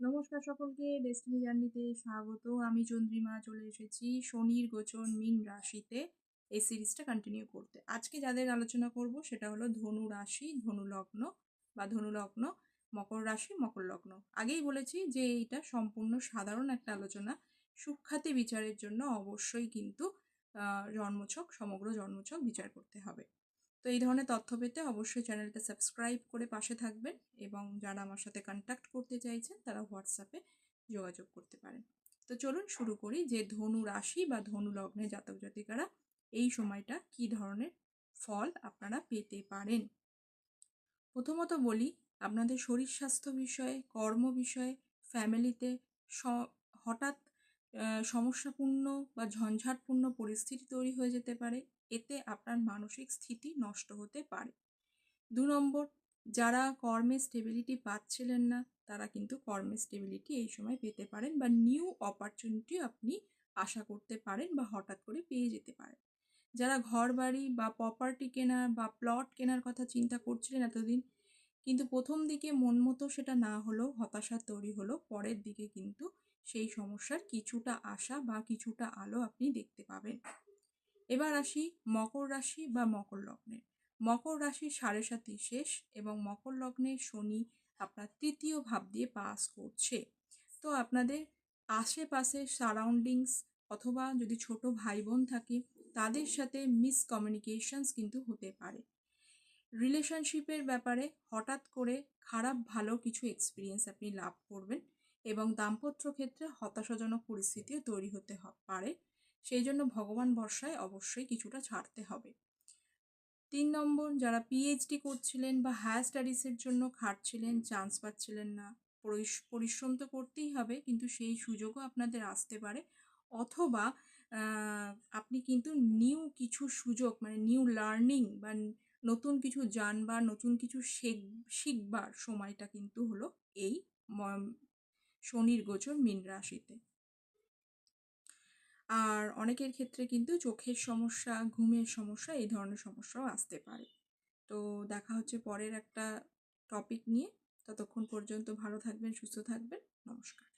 নমস্কার সকলকে ডেস্টিনি জার্নিতে স্বাগত। আমি চন্দ্রিমা, চলে এসেছি শনির গোচর মিন রাশিতে। এই সিরিজটা কন্টিনিউ করতে। আজকে যাদের আলোচনা করব সেটা হলো ধনু রাশি, ধনু লগ্ন বা ধনু লগ্ন, মকর রাশি, মকর লগ্ন। আগেই বলেছি যে এইটা সম্পূর্ণ সাধারণ একটা আলোচনা। সুখ্যাতি বিচারের জন্য অবশ্যই কিন্তু জন্মছক, সমগ্র জন্মছক বিচার করতে হবে। তো এই ধরনের তথ্য পেতে অবশ্যই চ্যানেলটা সাবস্ক্রাইব করে পাশে থাকবেন এবং যারা আমার সাথে কন্ট্যাক্ট করতে চাইছেন তারা হোয়াটসঅ্যাপে যোগাযোগ করতে পারেন। তো চলুন শুরু করি যে ধনু রাশি বা ধনু লগ্নে জাতক জাতিকারা এই সময়টা কি ধরনের ফল আপনারা পেতে পারেন? প্রথমত বলি, আপনাদের শরীর স্বাস্থ্য বিষয়ে, কর্ম বিষয়ে ফ্যামিলিতে হঠাৎ সমস্যাপূর্ণ বা ঝঞ্ঝাটপূর্ণ পরিস্থিতি তৈরি হয়ে যেতে পারে। এতে আপনার মানসিক স্থিতি নষ্ট হতে পারে। দু নম্বর, যারা কর্মে স্টেবিলিটি পাচ্ছিলেন না, তারা কিন্তু কর্মে স্টেবিলিটি এই সময় পেতে পারেন বা নিউ অপরচুনিটি আপনি আশা করতে পারেন বা হঠাৎ করে পেয়ে যেতে পারেন। যারা ঘর বাড়ি বা প্রপার্টি কেনার বা প্লট কেনার কথা চিন্তা করছিলেন এতদিন কিন্তু প্রথম দিকে মন মতো সেটা না হলেও হতাশা তৈরি হলো, পরের দিকে কিন্তু সেই সমস্যার কিছুটা আশা বা কিছুটা আলো আপনি দেখতে পাবেন। এবার আসি মকর রাশি বা মকর লগ্নের। মকর রাশির সাড়ে সাতি শেষ এবং মকর লগ্নে শনি আপনার তৃতীয় ভাব দিয়ে পাস করছে। তো আপনাদের আশেপাশে সারাউন্ডিংস অথবা যদি ছোট ভাই বোন থাকে, তাদের সাথে মিসকমিউনিকেশনস কিন্তু হতে পারে। রিলেশনশিপের ব্যাপারে হঠাৎ করে খারাপ ভালো কিছু এক্সপিরিয়েন্স আপনি লাভ করবেন এবং দাম্পত্য ক্ষেত্রে হতাশাজনক পরিস্থিতিও তৈরি হতে পারে। সেই জন্য ভগবান বর্ষায় অবশ্যই কিছুটা ছাড়তে হবে। তিন নম্বর, যারা পিএইচডি করছিলেন বা হায়ার স্টাডিজের জন্য খাটছিলেন চান্স পাচ্ছিলেন না। পরিশ্রম তো করতেই হবে, কিন্তু সেই সুযোগও আপনাদের আসতে পারে। অথবা আপনি কিন্তু নিউ কিছু সুযোগ মানে নিউ লার্নিং বা নতুন কিছু জানবার, নতুন কিছু শেখ, শিখবার সময়টা কিন্তু হলো এই শনির গোচর মীন রাশিতে। আর অনেকের ক্ষেত্রে কিন্তু চোখের সমস্যা, ঘুমের সমস্যা এই ধরনের সমস্যাও আসতে পারে। তো দেখা হচ্ছে পরের একটা টপিক নিয়ে। ততক্ষণ পর্যন্ত ভালো থাকবেন, সুস্থ থাকবেন। নমস্কার।